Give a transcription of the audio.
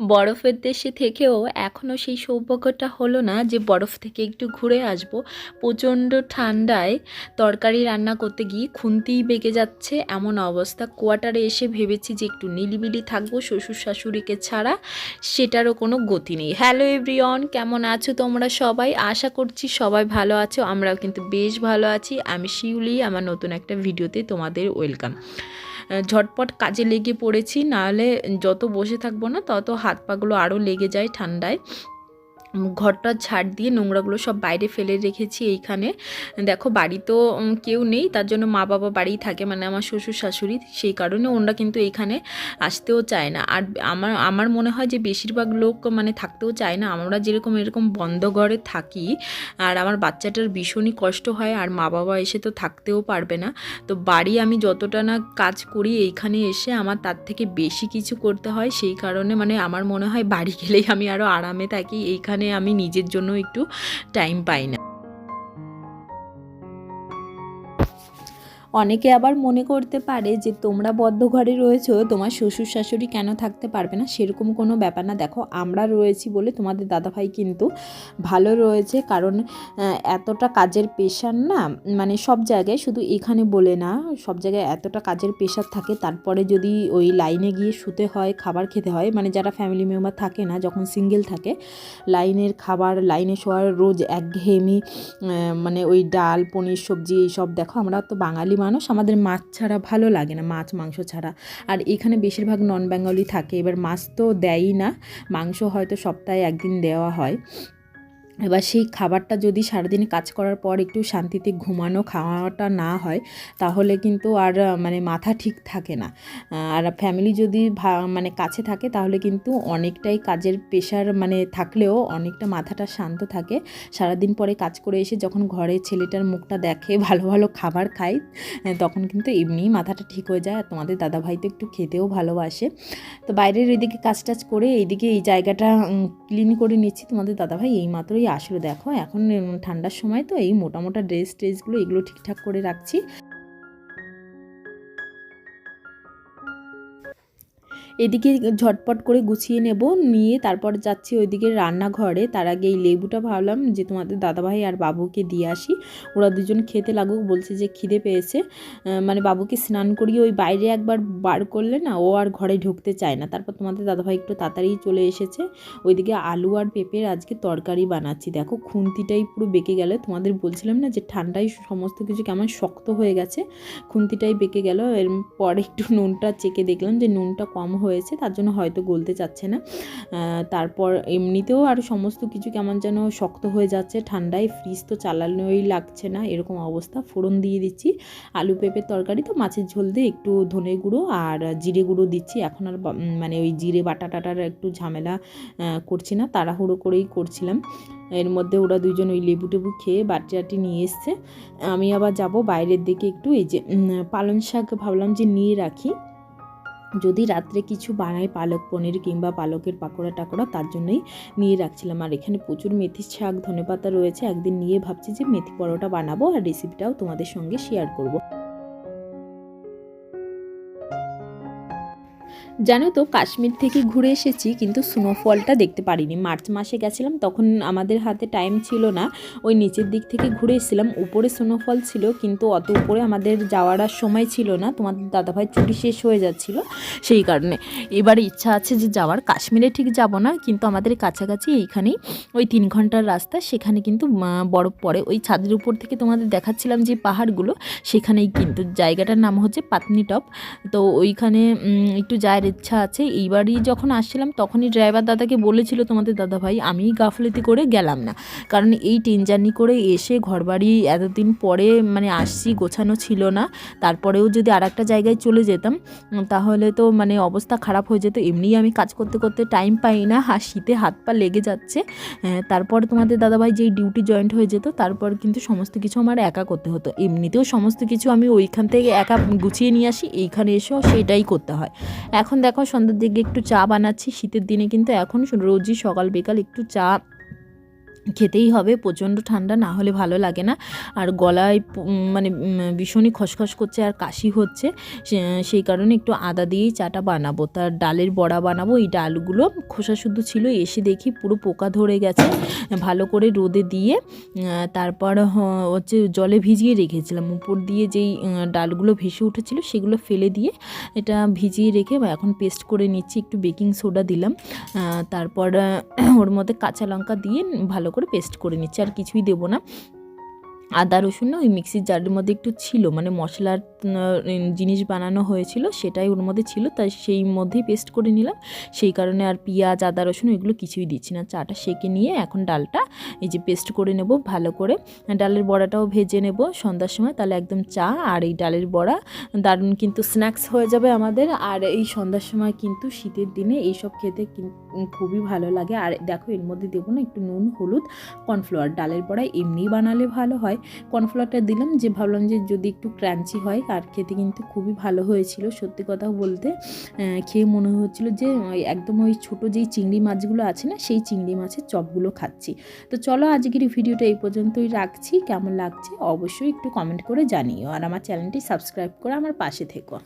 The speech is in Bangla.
বরফের দেশে থেকেও এখনও সেই সৌভাগ্যটা হলো না যে বরফ থেকে একটু ঘুরে আসব। প্রচণ্ড ঠান্ডায় তরকারি রান্না করতে গিয়ে খুনতেই বেগে যাচ্ছে এমন অবস্থা। কোয়ার্টারে এসে ভেবেছি যে একটু নিলিবিলি থাকব শ্বশুর শাশুড়িকে ছাড়া, সেটারও কোনো গতি নেই। হ্যালো এভরিওয়ান, কেমন আছো তোমরা সবাই? আশা করছি সবাই ভালো আছো, আমরাও কিন্তু বেশ ভালো আছি। আমি শিউলি, আমার নতুন একটা ভিডিওতে তোমাদের ওয়েলকাম। ঝটপট কাজে লেগে পড়েছি। নাহলে যত বসে থাকব না, তত হাত পাগুলো আরও লেগে যায় ঠান্ডায়। ঘরটা ঝাড় দিয়ে নোংরাগুলো সব বাইরে ফেলে রেখেছি এইখানে। দেখো বাড়ি তো কেউ নেই, তার জন্য মা বাবা বাড়িই থাকে মানে আমার শ্বশুর, শাশুড়ি, সেই কারণে ওনারা কিন্তু এইখানে আসতেও চায় না। আর আমার আমার মনে হয় যে বেশিরভাগ লোক মানে থাকতেও চায় না। আমরা যেরকম, এরকম বন্ধ ঘরে থাকি, আর আমার বাচ্চাটার ভীষণই কষ্ট হয়, আর মা বাবা এসে তো থাকতেও পারবে না। তো বাড়ি আমি যতটা না কাজ করি এইখানে এসে আমার তার থেকে বেশি কিছু করতে হয়, সেই কারণে মানে আমার মনে হয় বাড়ি গেলেই আমি আরও আরামে থাকি, এইখানে আমি নিজের জন্য একটু টাইম পাই না। অনেকে আবার মনে করতে পারে যে তোমরা বদ্ধ ঘরে রয়েছো, তোমার শ্বশুর শাশুড়ি কেন থাকতে পারবে না? সেরকম কোনো ব্যাপার না। দেখো, আমরা রয়েছি বলে তোমাদের দাদাভাই কিন্তু ভালো রয়েছে। কারণ এতটা কাজের পেশার না মানে সব জায়গায় শুধু এখানে বলে না, সব জায়গায় এতটা কাজের পেশার থাকে। তারপরে যদি ওই লাইনে গিয়ে শুতে হয়, খাবার খেতে হয় মানে যারা ফ্যামিলি মেম্বার থাকে না, যখন সিঙ্গেল থাকে, লাইনের খাবার, লাইনে শোয়ার রোজ একঘেয়েমি মানে ওই ডাল, পনির সবজি, এইসব দেখো, আমরা তো বাঙালি মানুষ আমাদের মাছ ছাড়া ভালো লাগে না, মাছ, মাংস ছাড়া। আর এখানে বেশিরভাগ নন বেঙ্গলি থাকে, এবার মাছ তো দেয়ই না, মাংস হয়তো সপ্তাহে একদিন দেওয়া হয়। এবার সেই খাবারটা যদি সারাদিন কাজ করার পর একটু শান্তিতে ঘুমানো, খাওয়াটা না হয়, তাহলে কিন্তু আর মানে মাথা ঠিক থাকে না। আর ফ্যামিলি যদি মানে কাছে থাকে, তাহলে কিন্তু অনেকটাই কাজের প্রেশার মানে থাকলেও অনেকটা মাথাটা শান্ত থাকে। সারাদিন পরে কাজ করে এসে যখন ঘরে ছেলেটার মুখটা দেখে, ভালো ভালো খাবার খায়, তখন কিন্তু এমনিই মাথাটা ঠিক হয়ে যায়। আর তোমাদের দাদাভাই তো একটু খেতেও ভালোবাসে। তো বাইরের এদিকে কাজ টাজ করে এইদিকে এই জায়গাটা ক্লিন করে নিচ্ছি। তোমাদের দাদাভাই এই মাত্রই আসলো দেখো এখন ঠান্ডার সময় তো এই মোটা মোটা ড্রেস ট্রেসগুলো এগুলো ঠিকঠাক করে রাখছি। এদিকে ঝটপট করে গুছিয়ে নেব, নিয়ে তারপর যাচ্ছি ওইদিকে রান্নাঘরে। তার আগে এই লেবুটা ভাবলাম যে তোমাদের দাদাভাই আর বাবুকে দিয়ে আসি। ওরা দুজন খেতে লাগুক, বলছে যে খিদে পেয়েছে। মানে বাবুকে স্নান করিয়ে ওই বাইরে একবার বার করলে না, ও আর ঘরে ঢুকতে চায় না। তারপর তোমাদের দাদাভাই একটু তাড়াতাড়ি চলে এসেছে। ওইদিকে আলু আর পেঁপের আজকে তরকারি বানাচ্ছি। দেখো খুন্তিটাই পুরো বেঁকে গেল। তোমাদের বলছিলাম না যে ঠান্ডায় সমস্ত কিছু কেমন শক্ত হয়ে গেছে? খুন্তিটাই বেঁকে গেল। এর পরে একটু নুনটা চেকে দেখলাম যে নুনটা কম হয়েছে, তার জন্য হয়তো গলতে চাচ্ছে না। তারপর এমনিতেও আর সমস্ত কিছু কেমন যেন শক্ত হয়ে যাচ্ছে, ঠান্ডায় ফ্রিজ তো চালানোই লাগছে না, এরকম অবস্থা। ফোড়ন দিয়ে দিচ্ছি, আলু পেঁপের তরকারি তো মাছের ঝোল দিয়ে একটু ধনে গুঁড়ো আর জিরে গুঁড়ো দিচ্ছি। এখন আর মানে ওই জিরে বাটা টাটার একটু ঝামেলা করছি না, তাড়াহুড়ো করেই করছিলাম। এর মধ্যে ওরা দুজন ওই লেবু টেবু খেয়ে বাটি টাটি নিয়ে এসছে। আমি আবার যাব বাইরের দিকে একটু, এই যে পালং শাক ভাবলাম যে নিয়ে রাখি। যদি রাত্রে কিছু বানাই পালক পনির কিংবা পালকের পাকোড়া টাকোড়া, তার জন্যই নিয়ে রাখছিলাম। আর এখানে প্রচুর মেথি শাক, ধনেপাতা রয়েছে। একদিন নিয়ে ভাবছি যে মেথি পরোটা বানাবো আর রেসিপিটাও তোমাদের সঙ্গে শেয়ার করব। জানো তো, কাশ্মীর থেকে ঘুরে এসেছি, কিন্তু স্নোফলটা দেখতে পারিনি। মার্চ মাসে গেছিলাম, তখন আমাদের হাতে টাইম ছিল না। ওই নিচের দিক থেকে ঘুরে এসেছিলাম, উপরে স্নোফল ছিল, কিন্তু অত উপরে আমাদের যাওয়ার আর সময় ছিল না। তোমাদের দাদাভাই ছুটি শেষ হয়ে যাচ্ছিল, সেই কারণে। এবার ইচ্ছা আছে যে যাওয়ার, কাশ্মীরে ঠিক যাব না, কিন্তু আমাদের কাছাকাছি এইখানেই ওই তিন ঘণ্টার রাস্তা, সেখানে কিন্তু বরফ পড়ে। ওই ছাদের উপর থেকে তোমাদের দেখাচ্ছিলাম যে পাহাড়গুলো, সেখানেই কিন্তু। জায়গাটার নাম হচ্ছে পাতনি টপ। তো ওইখানে একটু যাওয়ার ইচ্ছা আছে এইবারই যখন আসছিলাম তখনই ড্রাইভার দাদাকে বলেছিল তোমাদের দাদা ভাই আমি গাফলতি করে গেলাম না। কারণ এই ট্রেন জার্নি করে এসে ঘরবাড়ি এতদিন পরে মানে আসছি গোছানো ছিল না। তারপরেও যদি আর একটা জায়গায় চলে যেতাম তাহলে তো মানে অবস্থা খারাপ হয়ে যেত। এমনিই আমি কাজ করতে করতে টাইম পাই না আর শীতে হাত পা লেগে যাচ্ছে। আহ, তারপরে তোমাদের দাদাভাই যেই ডিউটি জয়েন্ট হয়ে যেত তারপর কিন্তু সমস্ত কিছু আমার একা করতে হতো। এমনিতেও সমস্ত কিছু আমি ওইখান থেকে একা গুছিয়ে নিয়ে আসি এইখানে এসেও সেটাই করতে হয়। এখন দেখো সন্ধ্যের দিকে একটু চা বানাচ্ছি, শীতের দিনে কিন্তু এখন রোজই সকাল বিকাল একটু চা খেতেই হবে, প্রচণ্ড ঠান্ডা, না হলে ভালো লাগে না। আর গলায় মানে ভীষণই খসখস করছে আর কাশি হচ্ছে সেই কারণে একটু আদা দিয়েই চাটা বানাবো। তার ডালের বড়া বানাবো, এই ডালগুলো খোসা শুদ্ধ ছিল, এসে দেখি পুরো পোকা ধরে গেছে। ভালো করে রোদে দিয়ে তারপর হচ্ছে জলে ভিজিয়ে রেখেছিলাম। উপর দিয়ে যেই ডালগুলো ভেসে উঠেছিল, সেগুলো ফেলে দিয়ে এটা ভিজিয়ে রেখে এখন পেস্ট করে নিচ্ছি, একটু বেকিং সোডা দিলাম। তারপর ওর মধ্যে কাঁচা লঙ্কা দিয়ে ভালো করে পেস্ট করে নিচ্ছি, আর কিছুই দেবো না। আদা রসুন না ওই মিক্সির জারের মধ্যে একটু ছিল মানে মশলার জিনিস বানানো হয়েছিল, সেটাই ওর মধ্যে ছিল তাই সেই মধ্যেই পেস্ট করে নিলাম। সেই কারণে আর পেঁয়াজ, আদা, রসুন ওইগুলো কিছুই দিচ্ছি না। চাটা সেকে নিয়ে এখন ডালটা এই যে পেস্ট করে নেব ভালো করে। ডালের বড়াটাও ভেজে নেব সন্ধ্যার সময়, তাহলে একদম চা আর এই ডালের বড়া। দারুণ কিন্তু স্ন্যাক্স হয়ে যাবে আমাদের। আর এই সন্ধ্যার সময় কিন্তু শীতের দিনে এইসব খেতে খুবই ভালো লাগে। আর দেখো এর মধ্যে দেবো না একটু নুন, হলুদ কর্নফ্লাওয়ার ডালের বড়া এমনি বানালে ভালো হয়। কর্নফ্লাওয়ারটা দিলাম যে ভাবলাম যে যদি একটু ক্রাঞ্চি হয় আর খেতে কিন্তু খুবই ভালো হয়েছিল। সত্যি কথা বলতে খেয়ে মনে হচ্ছিল যে একদম ওই ছোটো যেই চিংড়ি মাছগুলো আছে না, সেই চিংড়ি মাছের চপগুলো খাচ্ছি। তো চলো আজকের এই ভিডিওটা এই পর্যন্তই রাখছি। কেমন লাগছে অবশ্যই একটু কমেন্ট করে জানিও। আর আমার চ্যানেলটি সাবস্ক্রাইব করে আমার পাশে থেকো।